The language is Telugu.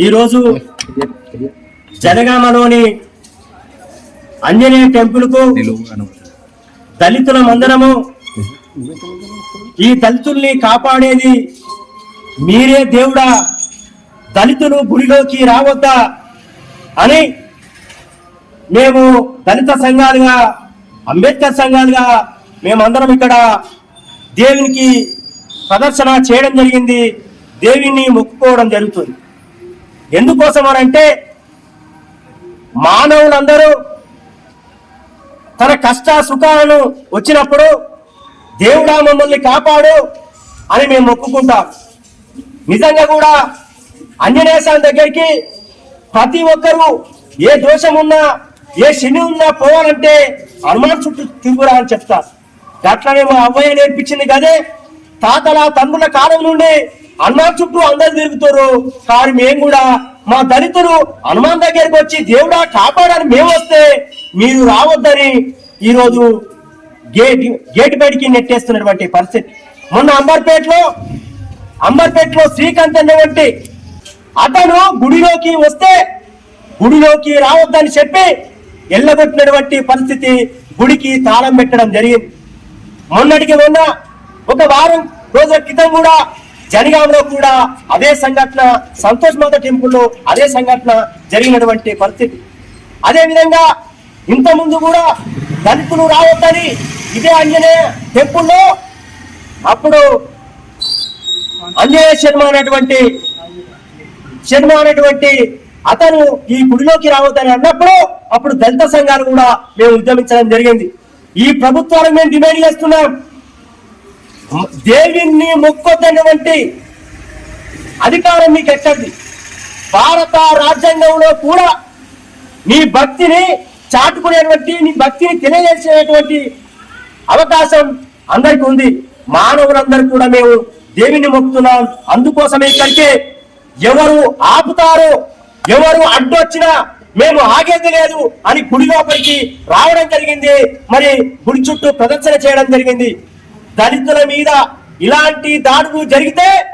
ఈరోజు జనగామలోని ఆంజనేయ టెంపుల్కు దళితుల మందరము ఈ దళితుల్ని కాపాడేది మీరే దేవుడా. దళితులు గుడిలోకి రావద్దా అని మేము దళిత సంఘాలుగా అంబేద్కర్ సంఘాలుగా మేమందరం ఇక్కడ దేవునికి ప్రదర్శన చేయడం జరిగింది. దేవిని మొక్కుకోవడం జరుగుతుంది. ఎందుకోసం అని అంటే మానవులందరూ తన కష్ట సుఖాలను వచ్చినప్పుడు దేవుడా మమ్మల్ని కాపాడు అని మేము ఒప్పుకుంటాం నిజంగా కూడా ఆంజనేయ దగ్గరికి ప్రతి ఒక్కరూ ఏ దోషం ఉన్నా ఏ శని ఉన్నా పోవాలంటే హనుమాన్ చుట్టూ తిరుగురా అని చెప్తారు. అట్లనే మా అవ్వయ్య నేర్పించింది కదే తాతల తండ్రుల కాలం నుండి అన్నా చుట్టూ అందరు తిరుగుతారు కానీ మేము కూడా మా దళితులు హనుమాన్ దగ్గరికి వచ్చి దేవుడా కాపాడని మేము వస్తే మీరు రావద్దని ఈరోజు గేట్ గేట్ బయటికి నెట్టేస్తున్నటువంటి పరిస్థితి. మొన్న అంబర్పేటలో అంబర్పేటలో శ్రీకాంత్ అనేవంటి అతను గుడిలోకి వస్తే గుడిలోకి రావద్దని చెప్పి ఎల్లగొట్టినటువంటి పరిస్థితి గుడికి తాళం పెట్టడం జరిగింది. మొన్నటికి మొన్న ఒక వారం రోజుల క్రితం కూడా జనగాంలో కూడా అదే సంఘటన సంతోష్ మాత టెంపుల్లో అదే సంఘటన జరిగినటువంటి పరిస్థితి. అదే విధంగా కూడా దళితులు రావద్దని ఇదే అంజనేయ టెంపుల్లో అప్పుడు అంజనేయ శర్మ అనేటువంటి శర్మ అనేటువంటి అతను ఈ గుడిలోకి రావద్దని అన్నప్పుడు అప్పుడు దళిత సంఘాలు కూడా మేము ఉద్యమించడం జరిగింది. ఈ ప్రభుత్వాలను మేము డిమాండ్ చేస్తున్నాం. దేవిని మొక్కొద్దటువంటి అధికారం మీకు ఎక్కడిది భారత రాజ్యాంగంలో కూడా నీ భక్తిని చాటుకునేటువంటి నీ భక్తిని తెలియజేసేటువంటి అవకాశం అందరికీ ఉంది. మానవులందరూ కూడా మేము దేవిని మొక్కుతున్నాం. అందుకోసమే ఇక్కడికి ఎవరు ఆపుతారో ఎవరు అడ్డొచ్చినా మేము ఆగేది లేదు అని గుడి లోపలికి రావడం జరిగింది. మరి గుడి చుట్టూ ప్రదర్శన చేయడం జరిగింది. దళితుల మీద ఇలాంటి దాడులు జరిగితే